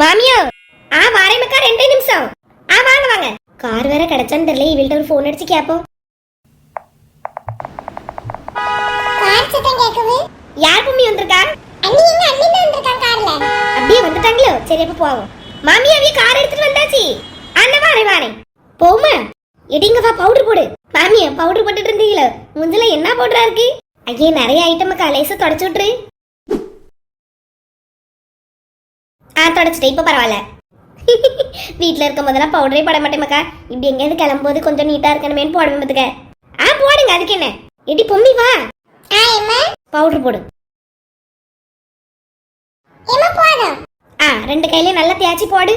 மாமியோ ஆ வாரேன் மக்கா ரெண்டே நிமிஷம். ஆ வாங்க வாங்க. கார் வேற கிடைச்சான்னு தெரியல இவள்கிட்ட ஒரு ஃபோன் அடிச்சு கேக்குது யார் பூமி வந்திருக்கா? அண்ணி எங்க அண்ணி தான் வந்திருக்காங்க கார்ல. அப்படியே வந்துட்டாங்களோ? சரி அப்ப போவோம். மாமி அவிய கார் எடுத்துட்டு வந்தாச்சு. அண்ணா வாரேன் வாரேன். போமா இடிங்க வா பவுடர் போடு. மாமிய பவுடர் போட்டுட்டு இருந்தீங்களோ? முஞ்சில என்ன பவுடரா இருக்கு? ஐயே நிறைய ஐட்டம் கலேச தொடச்சு விட்டுரு. ஆ தொடச்சிட்டேன் இப்ப பரவாயில்ல. வீட்ல இருக்கும் போதெல்லாம் பவுடரே போட மாட்டேன் மக்கா. இப்படி எங்கேயாவது கிளம்பும்போது கொஞ்சம் நீட்டா இருக்கணுமேனு போடுவேன் பார்த்துக்க. ஆ போடுங்க அதுக்கு என்ன? இடி பொம்மி வா. பவுடர் போடு. ஆ ரெண்டு கையிலயும் நல்லா தேய்ச்சி போடு.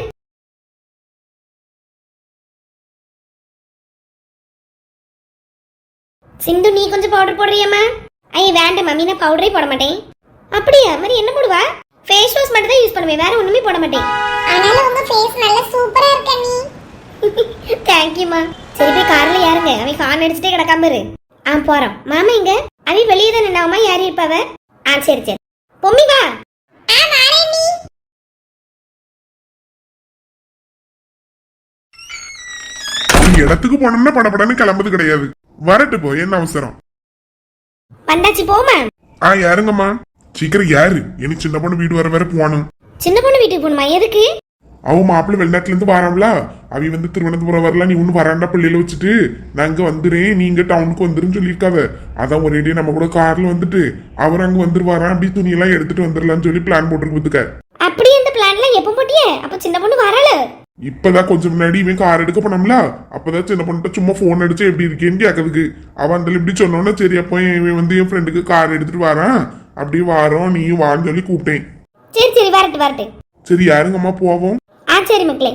சிந்து நீ கொஞ்சம் பவுடர் போடுறியம்மா. ஐய வேண்டாம் மம்மி நான் பவுடரே போட மாட்டேன். அப்படியா மாதிரி என்ன போடுவா? ஃபேஸ் வாஷ் மட்டும் தான் யூஸ் பண்ணுவேன். வேற ஒண்ணுமே போட மாட்டேன். ஆனாலும் உங்க ஃபேஸ் நல்ல சூப்பரா இருக்கு அண்ணி. தேங்க்யூம்மா சரி போய் கார்ல ஏறுங்க. அவன் கான் அடிச்சுட்டே கிடக்காம இரு. ஆ போறோம். மாமா எங்க? அவ வெளியே தான் நின்னாவமா யார் இருப்பாவ ஆ சரி சரி. பொம்மி வா. நீ நீ இடத்துக்கு போனோம்னா படபடன்னு கிளம்புறது கிடையாது. வரட்டு போ என்ன அவசரம்? வந்தாச்சு போமா ஆ யாருங்கம்மா? சீக்கிரம் யாரு எனக்கு சின்ன பொண்ணு வீடு வர வர போகணும். சின்ன பொண்ணு வீட்டுக்கு போகணுமா? எதுக்கு? அவ மாப்பிள்ளை வெளிநாட்டுல இருந்து வரான்ல. அவ வந்து திருவனந்தபுரம் வரலாம் நீ ஒண்ணு வராண்டா பிள்ளையில வச்சுட்டு? நாங்க வந்துறேன். நீங்க டவுனுக்கு வந்துருன்னு சொல்லியிருக்காவ. அதான் ஒரேடியே நம்ம கூட கார்ல வந்துட்டு அவர் அங்க வந்துருவாரான் அப்படி துணியெல்லாம் எடுத்துட்டு வந்துடலாம்னு சொல்லி பிளான் போட்டுருக்கு அப்படி அந்த பிளான்லாம் எப்போ போட்டியே? அப்ப சின்ன பொண்ணு வரல. இப்பதான் கொஞ்சம் முன்னாடி இவன் கார் எடுக்க போனோம்ல அப்பதான் சின்ன பொண்ணுட்ட சும்மா போன் அடிச்சு எப்படி இருக்கேன்னு கேட்கறதுக்கு அவன் இப்படி சொன்னோன்னே சரி அப்போ இவன் வந்து என் ஃப்ரெண்டுக்கு கார் எடுத்துட்டு வரான். அப்படியே வாரோம் நீயும் வான்னு சொல்லி கூப்பிட்டேன். சரி சரி வரட்டு வரட்டு. சரி யாருங்கம்மா போவோம்? ஆ சரி மக்களே.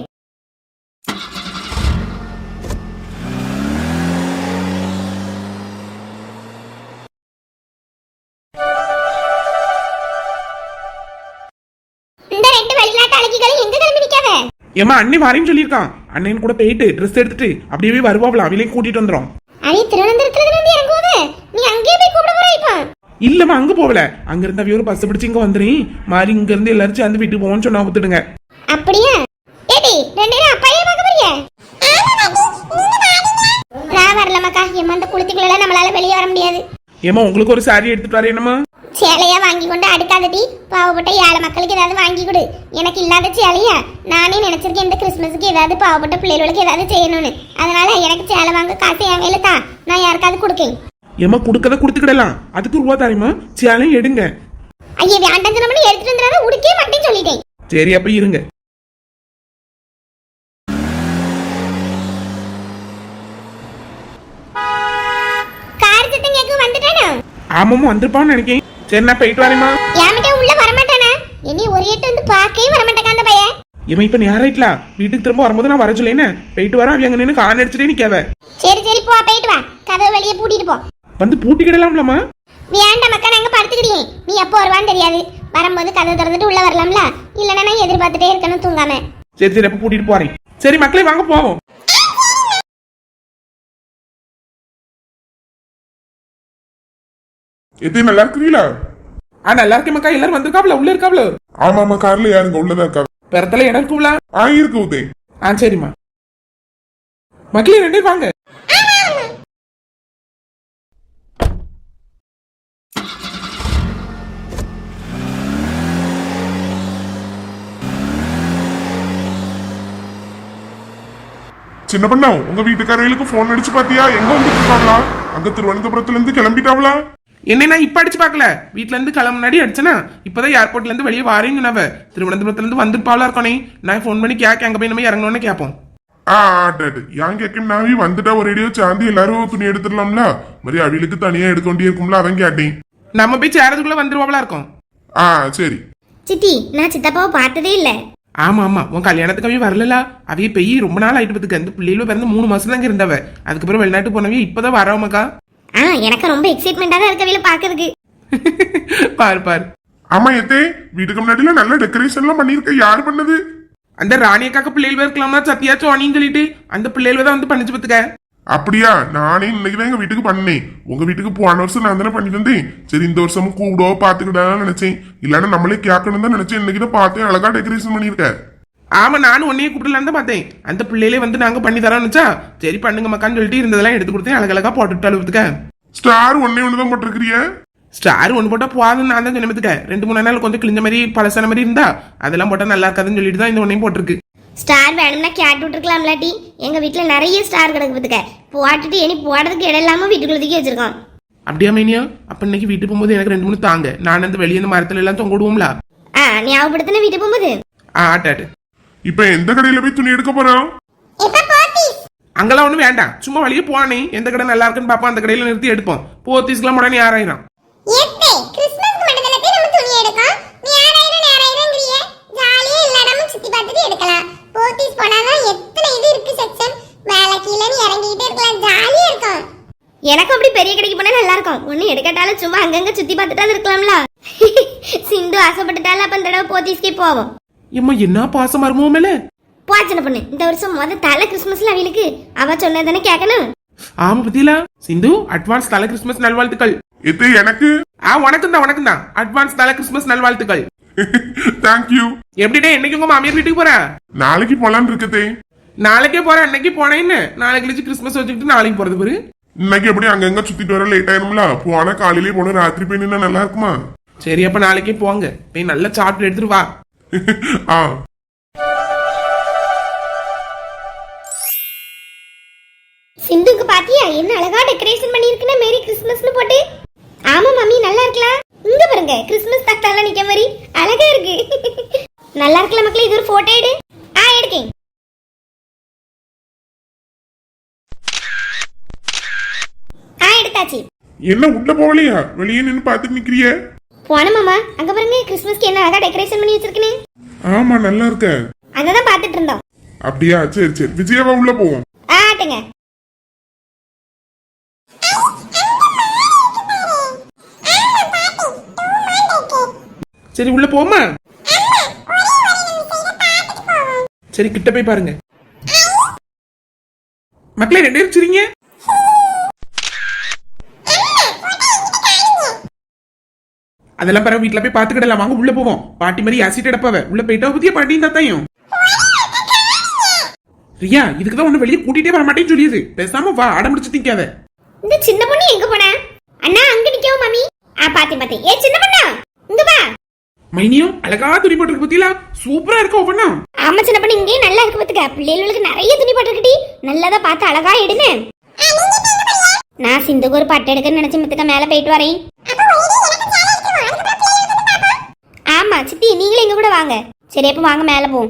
ஏமா அண்ணி வரேன்னு சொல்லியிருக்கான். அண்ணன் கூட போயிட்டு ட்ரெஸ் எடுத்துட்டு அப்படியே வருவாப்ல அவளையும் கூட்டிட்டு வந்துடும் அடி திருவனந்தபுரத்துல இருந்து இறங்குவது நீ அங்கேயே போய் கூப்பிட போற இப்போ. இல்லம்மா அங்க போகல. அங்க இருந்து அவைய ஒரு பஸ் பிடிச்சு இங்க வந்துறேன் மாறி இங்க இருந்து எல்லாரும் சேர்ந்து வீட்டுக்கு போவோம்னு சொன்னா ஒத்துடுங்க. அப்படியா? ஏடி ரெண்டு பேரும் அப்பையே பார்க்க போறியா? நான் வரலமாக்கா எம்மா அந்த குளித்துக்குள்ள நம்மளால வெளியே வர முடியாது. ஏமா உங்களுக்கு ஒரு சாரி எடுத்துட்டு வரேன் என்னம்மா? சேலையா வாங்கி கொண்டு அடுக்காதடி. பாவப்பட்ட ஏழை மக்களுக்கு ஏதாவது வாங்கி கொடு எனக்கு இல்லாத சேலையா? நானே நினைச்சிருக்கேன் இந்த கிறிஸ்மஸுக்கு ஏதாவது பாவப்பட்ட பிள்ளைகளுக்கு ஏதாவது செய்யணும்னு. அதனால எனக்கு சேலை வாங்க காசு என் கையில தா. நான் யாருக்காவது கொடுக்கேன். ஏமா கொடுக்கத கொடுத்துக்கிடலாம். அதுக்கு ரூபா தரேம்மா. சேலையும் எடுங்க. ஐயா வேண்டாம் சொன்னோம்னு எடுத்துட்டு வந்துடாத உடுக்கே மாட்டேன்னு சொல்லிட்டேன். சரி அப்ப இருங்க. ஆமாம்மா வந்திருப்பான்னு நினைக்கிறேன் சரி நான் போயிட்டு வரேம்மா. என்கிட்ட உள்ள வரமாட்டானா? இனி ஒரு எட்டு வந்து பார்க்கவே வரமாட்டேங்க அந்த பையன். ஏமா இப்ப நேரம் ஆயிட்டலா வீட்டுக்கு திரும்ப வரும்போது நான் வர சொல்லேன்னு போயிட்டு வரேன் அவங்க நின்று கான் அடிச்சுட்டே நிக்காவ சரி சரி போ போயிட்டு வா. கதவை வெளியே பூட்டிட்டு போ. வந்து பூட்டிக்கிடலாம்லம்மா. வேண்டாம் மக்கா நாங்க படுத்துக்கிட்டே நீ எப்போ வருவான்னு தெரியாது. வரும்போது கதவை திறந்துட்டு உள்ள வரலாம்ல? இல்லைன்னா நான் எதிர்பார்த்துட்டே இருக்கணும் தூங்காம. சரி சரி அப்ப கூட்டிட்டு போறேன். சரி மக்களே வாங்க போவோம். எது நல்லா இருக்கிறீங்களா ஆ நல்லா இருக்கேன் எல்லாரும் வந்திருக்காப்ல உள்ள இருக்காப்ல ஆமா ஆமா கார்ல யாருங்க உள்ளதா இருக்கா? பிறத்தல இடம் இருக்குங்களா ஆ இருக்கு உதே. ஆ சரிம்மா. மக்களே ரெண்டு வாங்க. சின்ன பண்ணா உங்க வீட்டுக்காரர்களுக்கு போன் அடிச்சு பாத்தியா? எங்க வந்துட்டு இருக்காங்களா? அங்க திருவனந்தபுரத்துல இருந்து கிளம்பிட்டாங்களா என்ன நான் இப்ப அடிச்சு பார்க்கல. வீட்ல இருந்து கிளம்ப முன்னாடி அடிச்சனா? இப்பதான் ஏர்போர்ட்ல இருந்து வெளியே வாரேங்க நவ திருவனந்தபுரத்துல இருந்து வந்துருப்பாளா இருக்கனே? நான் ஃபோன் பண்ணி கேட்க அங்க போய் நம்ம இறங்கணும்னு கேட்போம் ஆ ஆட்டாடு ஏன் கேட்கும் நாவி வந்துட்டா ஒரேடியோ சாந்தி எல்லாரும் துணி எடுத்துடலாம்ல? மாதிரி அவளுக்கு தனியா எடுக்க வேண்டிய இருக்கும்ல அதான் கேட்டேன். நம்ம போய் சேரதுக்குள்ள வந்துருவாங்களா இருக்கும். ஆ சரி. சித்தி நான் சித்தப்பாவை பார்த்ததே இல்ல. ஆமா ஆமா. உன் கல்யாணத்துக்கு அவைய வரல அவைய பெய் ரொம்ப நாள் ஆயிட்டு பத்துக்கு. அந்த பிள்ளையில பிறந்து மூணு மாசம் தான் இருந்தவ. அதுக்கப்புறம் வெளிநாட்டு போனவே இப்பதான் வரவமாக்கா ஆ எனக்கு ரொம்ப எக்ஸைட்மெண்டா தான் இருக்கவில்ல பாக்குறதுக்கு. பாரு பாரு. ஆமா எத்தே வீட்டுக்கு முன்னாடிலாம் நல்ல டெக்கரேஷன்லாம் பண்ணிருக்க யார் பண்ணது? அந்த ராணியக்காக்க பிள்ளைகள் இருக்கலாமா சத்தியா சோனின்னு சொல்லிட்டு? அந்த பிள்ளைகள் தான் வந்து பண்ணிச்சு பத்துக்க. அப்படியா? நானே இன்னைக்கு தான் எங்க வீட்டுக்கு பண்ணேன். உங்க வீட்டுக்கு போன வருஷம் நான் தானே பண்ணி தந்தேன். சரி இந்த வருஷமும் கூடோ பாத்துக்கிட்டான்னு நினைச்சேன். இல்லன்னா நம்மளே கேட்கணும் தான் நினைச்சேன். இன்னைக்கு தான் பார்த்தேன் அழகா டெக்கரேஷன் பண்ணிருக்க ஆமா நானும் உன்னையே கூப்பிடலான்னு தான் பார்த்தேன். அந்த பிள்ளையிலே வந்து நாங்க பண்ணி தரோம்னுச்சா சரி பண்ணுங்க மக்கான்னு சொல்லிட்டு இருந்ததெல்லாம் எடுத்து கொடுத்தேன் அழகழகா போட்டுட்டு அழுவுறதுக்க ஸ்டார் ஒன்னே ஒண்ணுதான் போட்டிருக்கிறிய? ஸ்டார் ஒன்று போட்டா போதும்னு நான் தான் சொன்னதுக்க ரெண்டு மூணு நாள் கொஞ்சம் கிழிஞ்ச மாதிரி பழசான மாதிரி இருந்தா அதெல்லாம் போட்டா நல்லா இருக்காதுன்னு சொல்லிட்டு தான் இந்த ஒன்னையும் போட்டிருக்கு. ஸ்டார் வேணும்னா கேட்டு விட்டுருக்கலாம்லாட்டி. எங்க வீட்ல நிறைய ஸ்டார் கிடக்கு பார்த்துக்க. போட்டுட்டு இனி போடுறதுக்கு இடம் இல்லாம வீட்டுக்குள்ள தூக்கி வச்சிருக்கோம். அப்படியா மைனியா? அப்ப இன்னைக்கு வீட்டுக்கு போகும்போது எனக்கு ரெண்டு மூணு தாங்க. நான் அந்த வெளியே இந்த மரத்துல எல்லாம் தொங்க விடுவோம்ல. ஆ ஞாபகப்படுத்தின வீட்டுக்கு போகும்போது? ஆ ஆட்டாட்டு இப்ப எந்த கடையில போய் துணி எடுக்க போறோம்? அங்கெல்லாம் ஒன்றும் வேண்டாம். சும்மா வழியே போனே எந்த கடை நல்லா இருக்குன்னு பார்ப்போம் அந்த கடையில நிறுத்தி எடுப்போம். போத்தீஸ்க்குலாம் உடனே ஆறாயிரம். எத்தே கிறிஸ்மஸ்க்கு மட்டும் தானே நம்ம துணி எடுக்கோம்? நீ ஆறாயிரம் நேராயிரங்கிறிய ஜாலியா எல்லா இடமும் சுத்தி பார்த்துட்டு எடுக்கலாம். போத்தீஸ் போனாதான் எத்தனை இது இருக்கு செக்ஷன் மேலே கீழேன்னு இறங்கிக்கிட்டே இருக்கலாம். ஜாலியா இருக்கும். எனக்கும் அப்படி பெரிய கடைக்கு போனா நல்லா இருக்கும். ஒண்ணு எடுக்கட்டாலும் சும்மா அங்கங்க சுத்தி பார்த்துட்டாலும் இருக்கலாம்ல. சிந்து ஆசைப்பட்டுட்டாலும் அப்ப இந்த தடவை போத்தீஸ்க்கே போவோம். ஏம்மா என்ன பாசம் மருமோ மேல? போச்சன பொண்ணு. இந்த வருஷம் முத தலை கிறிஸ்மஸ்ல அவளுக்கு. அவ சொன்னதானே கேட்கணும்? ஆமா பத்தியலா சிந்து அட்வான்ஸ் தலை கிறிஸ்மஸ் நல்வாழ்த்துக்கள். எது எனக்கு? ஆ வணக்கம் தான் வணக்கம் தான் அட்வான்ஸ் தலை கிறிஸ்மஸ் நல்வாழ்த்துக்கள். தேங்க்யூ எப்படிடே என்னைக்கு உங்க மாமியார் வீட்டுக்கு போற? நாளைக்கு போலான்னு இருக்குதே நாளைக்கே போற அன்னைக்கு போனேன்னு நாளைக்கு கழிச்சு கிறிஸ்மஸ் வச்சுக்கிட்டு நாளைக்கு போறது பாரு இன்னைக்கு எப்படி அங்கங்க சுத்திட்டு வர லேட் ஆயிரும்ல போனா காலையிலேயே போன ராத்திரி போய் நின்னா நல்லா இருக்குமா? சரி அப்ப நாளைக்கே போங்க. போய் நல்ல சாப்பிட்டு எடுத்துட்டு வா. ஆ. சிந்துக்கு பாத்தியா? என்ன அழகா டெக்கரேஷன் பண்ணிருக்குன்னு மேரி கிறிஸ்மஸ்னு போட்டு. ஆமா மம்மி நல்லா இருக்கலாம் இங்க பாருங்க கிறிஸ்மஸ் தக்கால நிக்க மாதிரி. அழகா இருக்கு. நல்லா இருக்கல மக்களே இது ஒரு போட்டோ எடு. ஆ எடுக்கேன். ஆ எடுத்தாச்சு. என்ன உள்ள போகலையா? வெளியே நின்னு பாத்துட்டு நிக்கிறிய? போன மாமா அங்க பாருங்க கிறிஸ்மஸ்க்கு என்ன அழகா டெக்கரேஷன் பண்ணி வச்சிருக்கேன்னு. ஆமா நல்லா இருக்க. அதான் பார்த்துட்டு இருந்தோம். அப்படியா? சரி சரி. விஜயாவா உள்ள போவோம். ஆட்டுங்க. சரி உள்ள போமா? சரி கிட்ட போய் பாருங்க. மக்களே ரெண்டு பேரும் சிரிங்க. அதெல்லாம் பிறகு வீட்டுல போய் பாத்துக்கிடலாம் வாங்க உள்ள போவோம். பாட்டி மாதிரி ஆசிட் எடுப்பாவ. உள்ள போயிட்டா புதிய பாட்டியும் தாத்தையும். ரியா இதுக்குதான் உன்னை வெளியே கூட்டிட்டே வர மாட்டேன்னு சொல்லியது. பேசாம வா அடம்பிடிச்சு திக்காத இந்த சின்ன பொண்ணு எங்க போனா? அண்ணா அங்க நிக்கவும் மாமி? ஆ பாத்தேன் பாத்தேன் ஏ சின்ன பொண்ணா? இங்க வா. மைனியும் அழகா துணி போட்டுருக்கு பத்தியா? சூப்பரா இருக்க ஒவ்வொன்னா. ஆமா சின்ன பொண்ணு இங்கே நல்லா இருக்கு பாத்துக்க. பிள்ளைகளுக்கு நிறைய துணி போட்டுக்கிட்டி நல்லதா பார்த்து அழகா எடுங்க நான் சிந்துக்கு ஒரு பட்டு எடுக்கன்னு நினைச்சு மத்துக்க மேல போயிட்டு வரேன். ஆமா சித்தி நீங்களும் எங்க கூட வாங்க. சரி அப்ப வாங்க மேல போவோம்.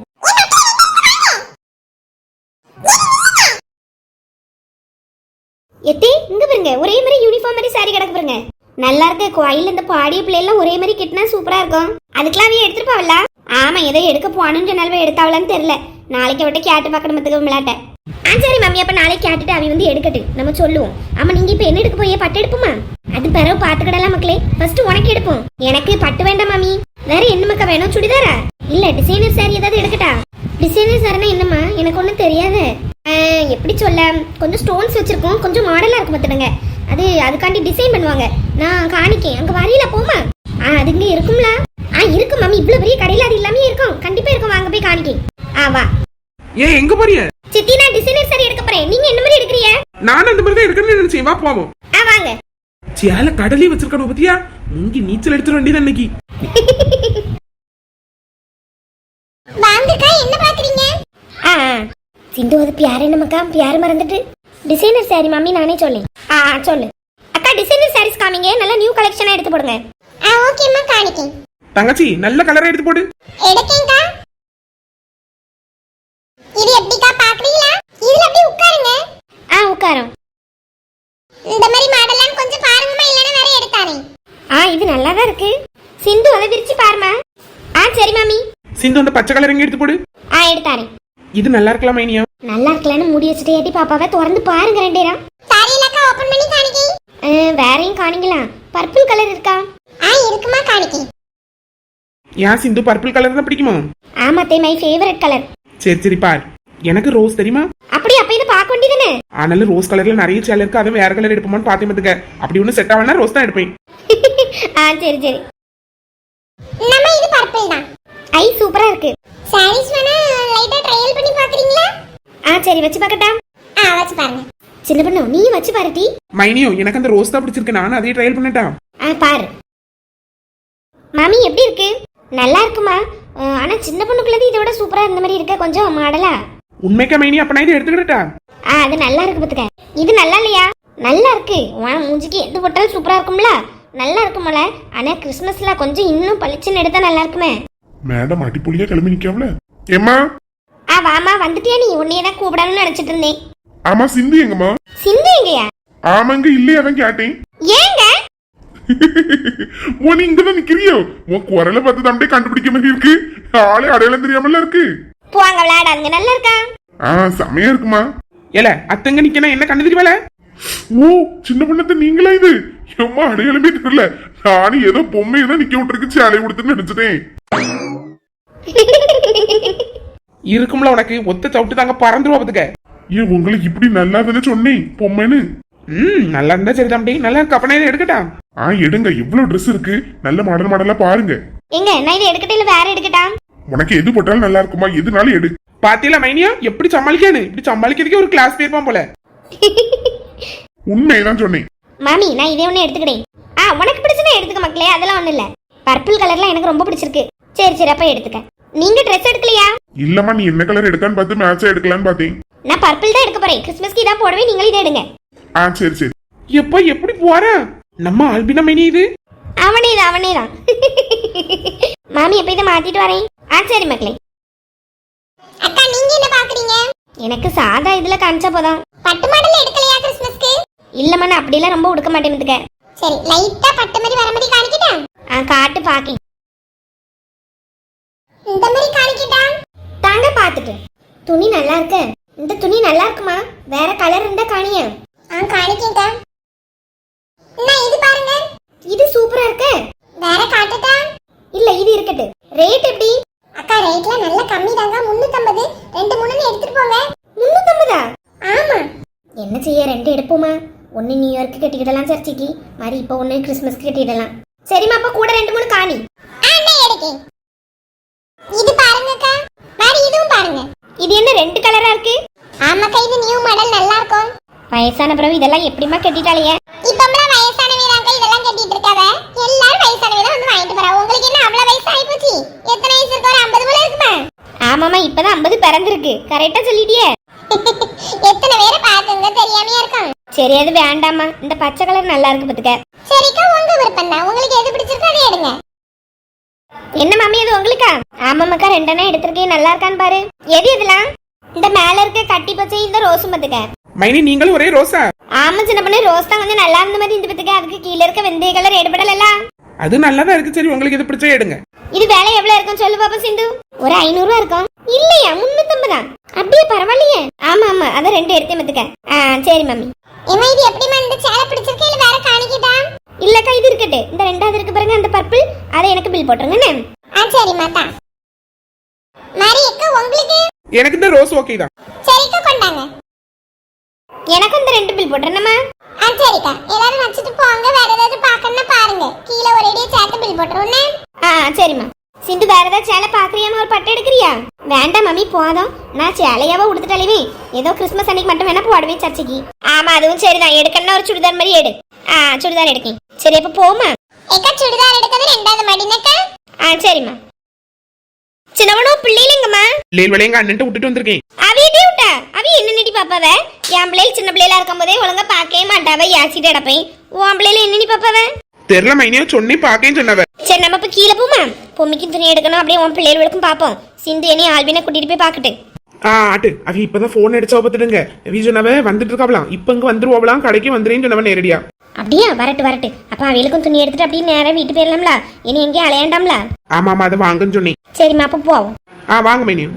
எத்தி இங்க பாருங்க ஒரே மாதிரி யூனிஃபார்ம் மாதிரி சாரி கிடக்கு பாருங்க. நல்லா இருக்கு கோயில் இந்த பாடிய பிள்ளைலாம் ஒரே மாதிரி கிட்டினா சூப்பரா இருக்கும். அதுக்கெல்லாம் அவ எடுத்துட்டு போவல ஆமா ஏதோ எடுக்க போகணும்னு சொன்னாலும் எடுத்தாவலான்னு தெரியல. நாளைக்கு அவட்ட கேட்டு பார்க்கணும் மத்துக்க விளையாட்ட ஆ சரி மம்மி அப்ப நாளைக்கு கேட்டுட்டு அவ வந்து எடுக்கட்டு. நம்ம சொல்லுவோம். ஆமா நீங்க இப்ப என்ன எடுக்க போய் பட்டு எடுப்புமா? அது பிறகு பாத்துக்கிடலாம் மக்களே. ஃபர்ஸ்ட் உனக்கு எடுப்போம். எனக்கு பட்டு வேண்டாம் மாமி வேற என்ன மக்கா வேணும்? சுடிதாரா? இல்ல டிசைனர் சாரி ஏதாவது எடுக்கட்டா? டிசைனர் சாரினா என்னம்மா? எனக்கு ஒன்றும் தெரியாது. எப்படி சொல்ல? கொஞ்சம் ஸ்டோன்ஸ் வச்சிருக்கோம். கொஞ்சம் மாடலா இருக்கு பார்த்துடுங்க அது அதுக்காண்டி டிசைன் பண்ணுவாங்க. நான் காணிக்கேன். அங்க வரையில போமா ஆ அது இங்க இருக்கும்ல? ஆ இருக்கு மாமி. இவ்வளவு பெரிய கடையில அது எல்லாமே இருக்கும். கண்டிப்பா இருக்கும். வாங்க போய் காணிக்கேன். ஆ வா. ஏன் எங்க போறிய? சித்தி நான் டிசைனர் சாரி எடுக்க போறேன். நீங்க என்ன மாதிரி எடுக்கிறீங்க? நான் அந்த மாதிரி தான் எடுக்கணும்னு நினைச்சேன். வா போவோம். ஆ வாங்க. சேல கடலே வச்சிருக்கணும் பத்தியா முங்கி நீச்சல் எடுத்துட வேண்டியது அன்னைக்கு வாங்கக்கா என்ன பாக்குறீங்க ஆ. சிந்து அது பியார் என்னமாக்கா பியார் மறந்துட்டு டிசைனர் சாரி மாமி நானே சொல்லேன் ஆ ஆ, சொல்லு அக்கா டிசைனர் சாரீஸ் காமிங்க நல்லா நியூ கலெக்ஷனா எடுத்து போடுங்க ஆ ஓகேம்மா காணிக்கேன் தங்கச்சி நல்ல கலரை எடுத்து போடு எடுக்கேன்க்கா இது எப்படிக்கா பாக்குறீங்களா இதுல அப்படியே உட்காருங்க ஆ உட்காரோம் இந்த மாதிரி மாடலாம் கொஞ்சம் பாருங்கம்மா வேற எடுத்தாரேன் ஆ இது நல்லா தான் இருக்கு. சிந்து அதை விரிச்சு பாருமா ஆ சரி மாமி. சிந்து அந்த பச்சை கலர் எங்க எடுத்து போடு. ஆ எடுத்தாரேன் இது நல்லா இருக்கலாம் மைனியா நல்லா இருக்கலான்னு மூடி வச்சுட்டு ஏட்டி பாப்பாவை திறந்து பாருங்க ரெண்டேரம் சாரியிலக்கா ஓபன் பண்ணி காணிக்கேன் ஆ, வேறையும் காணிங்களா? பர்பிள் கலர் இருக்கா? ஆ இருக்குமா காணிக்கேன் ஏன் சிந்து பர்பிள் கலர் தான் பிடிக்குமா? ஆமாத்தே மை ஃபேவரட் கலர் சரி சரி பார். எனக்கு ரோஸ் தெரியுமா? அப்படி அப்ப வேண்டியதுன்னு ஆனாலும் ரோஸ் கலர்ல நிறைய சேலை இருக்கு. அதை வேற கலர் எடுப்போமான்னு பார்த்தே பார்த்துக்க. அப்படி ஒன்றும் செட் ஆகலனா ரோஸ் தான் எடுப்பேன். ஆ சரி சரி. நம்ம இது பர்பிள் தான். ஐ சூப்பரா இருக்கு. சாரீஸ் வேணா சரி வச்சு பார்க்கட்டா? ஆ வச்சு பாருங்க. சின்ன பொண்ணு நீயும் வச்சு பாருட்டி மைனியோ எனக்கு அந்த ரோஸ் தான் பிடிச்சிருக்கு. நான் அதே ட்ரையல் பண்ணட்டா? ஆ பாரு. மாமி எப்படி இருக்கு? நல்லா இருக்குமா? ஆனா சின்ன பொண்ணுக்குள்ளது இதை விட சூப்பரா இருந்த மாதிரி இருக்க. கொஞ்சம் மாடலா உண்மைக்கா மைனி அப்ப நான் இதை எடுத்துக்கிட்டா ஆ அது நல்லா இருக்கு பாத்துக்க. இது நல்லா இல்லையா? நல்லா இருக்கு. உன் மூஞ்சிக்கு எது போட்டாலும் சூப்பரா இருக்கும்ல? நல்லா இருக்கும்ல ஆனா கிறிஸ்மஸ்ல கொஞ்சம் இன்னும் பளிச்சுன்னு எடுத்தா நல்லா இருக்குமே. மேடம் அடிப்பொலியா கிளம்பி நிக்காமல ஏம்மா? ஆ வாமா வந்துட்டியா நீ? உன்னையே தான் கூப்பிடணும்னு நினைச்சிட்டு இருந்தேன். ஆமா சிந்து எங்கம்மா? சிந்து எங்கயா? ஆமாங்க இல்லையா தான் கேட்டேன். ஏங்க? ஓ நீ இங்கதான் நிக்கிறியோ? உன் குரலை பார்த்து தம்பி கண்டுபிடிக்க மாதிரி இருக்கு. ஆளே அடையாளம் தெரியாமல இருக்கு. போவாங்க விளையாடாங்க நல்லா இருக்கா? ஆ செமையா இருக்குமா? ஏல அத்தங்க நிக்கணும் என்ன கண்டு தெரியல ஓ சின்ன பொண்ணத்தை நீங்களா இது? எம்மா அடையாளமே தெரியல. நானும் ஏதோ பொம்மையை தான் நிக்க விட்டுருக்கு சேலை கொடுத்துன்னு நினைச்சிட்டேன். இருக்கும்ல உனக்கு ஒத்த சவுட்டு தாங்க பறந்துருவா பாத்துக்க. ஏன் உங்களுக்கு இப்படி நல்லா தானே சொன்னேன் பொம்மைன்னு? ம் நல்லா இருந்தா சரி தம்பி. நல்லா இருக்கு அப்ப நான் இதை எடுக்கட்டா? ஆ எடுங்க எவ்வளவு Dress இருக்கு? நல்ல மாடல் மாடலா பாருங்க. எங்க நான் இதை எடுக்கட்டா இல்ல வேற எடுக்கட்டா? உனக்கு எது போட்டாலும் நல்லா இருக்குமா? எதுனாலும் எடு. பாத்தியில மைனியா? எப்படி சமாளிக்கானு இப்படி சமாளிக்கிறதுக்கே ஒரு கிளாஸ் போயிருப்பான் போல. உண்மையதான் சொன்னேன். மாமி நான் இதே ஒண்ணு எடுத்துக்கிறேன். ஆ உனக்கு பிடிச்சதா எடுத்துக்க மக்களே அதெல்லாம் ஒண்ணும் இல்ல. பர்பிள் கலர்லாம் எனக்கு ரொம்ப பிடிச்சிருக்கு. சரி சரி அப்ப எடுத்துக்க. நீங்க ட்ரெஸ் எடுக்கலையா? இல்லம்மா நீ என்ன கலர் எடுக்கான்னு பார்த்து மேட்சா எடுக்கலான்னு பார்த்தேன். நான் பர்பிள் தான் எடுக்க போறேன். கிறிஸ்மஸ்க்கு இதான் போடவே நீங்களும் இதை எடுங்க. ஆ சரி சரி. எப்ப எப்படி போற? நம்ம ஆல்பினா மைனி இது? அவனே தான் அவனே தான். மாமி எப்ப இதை மாத்திட்டு வரேன்? ஆ சரி மக்களே. அக்கா நீங்க என்ன பாக்குறீங்க? எனக்கு சாதா இதுல காமிச்சா போதும். பட்டு மாடல் எடுக்கலையா கிறிஸ்மஸ்க்கு? இல்லம்மா நான் அப்படிலாம் ரொம்ப உடுக்க மாட்டேன் சரி லைட்டா பட்டு மாதிரி வர மாதிரி காணிக்கிட்டா? ஆ காட்டு பாக்கேன் இந்த மாதிரி காணிக்கிட்டா? தாங்க பாத்துட்டு துணி நல்லா இருக்கு. இந்த துணி நல்லா இருக்குமா? வேற கலர் இருந்தா காணிய. ஆ காணிக்கேக்கா அண்ணா இது பாருங்க. இது சூப்பரா இருக்கு. வேற காட்டுட்டா இல்ல இது இருக்கட்டு. ரேட் எப்படி? அக்கா ரேட்லாம் நல்ல கம்மி தாங்க முன்னூத்தம்பது. ரெண்டு மூணுன்னு எடுத்துட்டு போங்க. முன்னூத்தம்பதா? ஆமா. என்ன செய்ய ரெண்டு எடுப்போமா? ஒன்னு நியூ இயர்க்கு கட்டிக்கிடலாம் சர்ச்சைக்கு. மாதிரி இப்போ ஒன்னு கிறிஸ்மஸ்க்கு கட்டிடலாம். சரிம்மா அப்ப கூட ரெண்டு மூணு காணி. இது பாருங்கக்கா வேற இதுவும் பாருங்க. இது என்ன ரெண்டு கலரா இருக்கு? ஆமாக்கா இது நியூ மாடல் நல்லா இருக்கும். வயசான பிறகு இதெல்லாம் எப்படிமா கட்டிட்டாலையே இப்பம்லாம் வயசானவே தாங்க இதெல்லாம் கட்டிட்டு இருக்காவ. எல்லாரும் வயசானவே தான் வந்து வாங்கிட்டு போறா. உங்களுக்கு என்ன அவ்வளவு வயசு ஆகி போச்சு எத்தனை வயசு இருக்கு? ஒரு ஐம்பது போல இருக்குமா? ஆமாமா இப்பதான் ஐம்பது பிறந்திருக்கு. கரெக்டா சொல்லிட்டியே. எத்தனை பேரை பாத்துங்க தெரியாமையா இருக்கும். சரி அது வேண்டாமா இந்த பச்சை கலர் நல்லா இருக்கு பாத்துக்க. சரிக்கா உங்க விருப்பம் தான் உங்களுக்கு எது பிடிச்சிருக்கோ அதை எடுங்க. என்ன மாமி அது உங்களுக்கா? ஆமாமாக்கா ரெண்டெண்ணா எடுத்திருக்கேன் நல்லா இருக்கான்னு பாரு. எது இதெல்லாம்? இந்த மேல இருக்க கட்டி பச்சை இந்த ரோஸும் பாத்துக்க. மைனி நீங்களும் ஒரே ரோஸா? ஆமா சின்ன பொண்ணு ரோஸ் தான் வந்து நல்லா இருந்த மாதிரி இந்த பத்துக்க. அதுக்கு கீழே இருக்க வெந்தய கலர் எடுபடல அது நல்லாதான் இருக்கு. சரி உங்களுக்கு எது பிடிச்சா எடுங்க. இது வேலை எவ்வளவு இருக்கும் சொல்லு பாப்பா சிந்து. ஒரு ஐநூறு ரூபா இருக்கும். இல்லையா? முன்னூத்தம்பதா? அப்படியே பரவாயில்லையே. ஆமா ஆமா. அதான் ரெண்டு எடுத்தே மத்துக்க. ஆ சரி மம்மி. ஏமா இது எப்படிமா இந்த சேலை பிடிச்சிருக்கா? இல்ல வேற காணிக்கிட்டா? இல்லக்கா இது இருக்கட்டு. இந்த ரெண்டாவது இருக்கு பாருங்க அந்த பர்பிள் அதை எனக்கு பில் போட்டுருங்கண்ணே ஆ சரி மாத்தா மாரி அக்கா உங்களுக்கு? எனக்கு இந்த ரோஸ் ஓகே தான். சரிக்கா கொண்டாங்க. எனக்கு இந்த ரெண்டு பில் போட்டுருந்தம்மா ஆ சரிக்கா. எல்லாரும் வச்சுட்டு போங்க. வேற ஏதாவது பார்க்கணும்னா பாருங்க. கீழே ஒரேடியே சேர்த்து பில் போட்டுருவோன்னே ஆ சரிம்மா. சிந்து வேற ஏதாவது சேலை பாக்குறியாமா ஒரு பட்டு எடுக்கிறியா? வேண்டாம் மம்மி போதும். நான் சேலையாவா உடுத்துட்டாலுமே ஏதோ கிறிஸ்மஸ் அன்னைக்கு மட்டும் வேணா போடுவேன் சர்ச்சைக்கு. ஆமா அதுவும் சரிதான். எடுக்கணும்னா ஒரு சுடிதார் மாதிரி எடு. ஆ சுடிதார் எடுக்கேன். சரி அப்ப போமா ஏக்கா சுடிதார் எடுக்கிறது ரெண்டாவது மடினக்கா ஆ சரிம்மா. சின்னவனும் பிள்ளைலங்கம்மா லேல் வேலையை எங்க அண்ணன்ட்ட விட்டுட்டு வந்திருக்கேன். அவியதே விட்டா? அவி என்ன நிடி பாப்பாவ? என் பிள்ளைகள் சின்ன பிள்ளைகளா இருக்கும் போதே ஒழுங்கா பார்க்கவே மாட்டாவ. யாசிட்டு அடப்பேன் உன் பிள்ளைல என்ன நீ பாப்பாவ? தெரியல மைனியா சொன்னே பாக்கேன்னு சொன்னவ. சரி நம்ம இப்ப கீழே போமா. பொம்மிக்கும் துணி எடுக்கணும் அப்படியே உன் பிள்ளைகளுக்கும் பார்ப்போம். சிந்து என்னையும் ஆல்பினை கூட்டிட்டு போய் பார்க்கட்டு. ஆ ஆட்டு. அவ இப்பதான் போன் அடிச்சா பார்த்துடுங்க ரவி சொன்னவ வந்துட்டு இருக்காவலாம் இப்ப இங்க வந்துருவாங்களாம் கடைக்கு வந்துறேன்னு சொன்னவ நேரடியா. அப்படியா? வரட்டு வரட்டு. அப்ப அவிகளுக்கும் துணி எடுத்துட்டு அப்படியே நேரா வீட்டு போயிடலாம்ல. இனி எங்கேயும் அலையாண்டாம்ல? ஆமா ஆமா அதை வாங்கன்னு சொன்னேன். சரிம்மா அப்ப போவோம் ஆ வாங்க மைனியா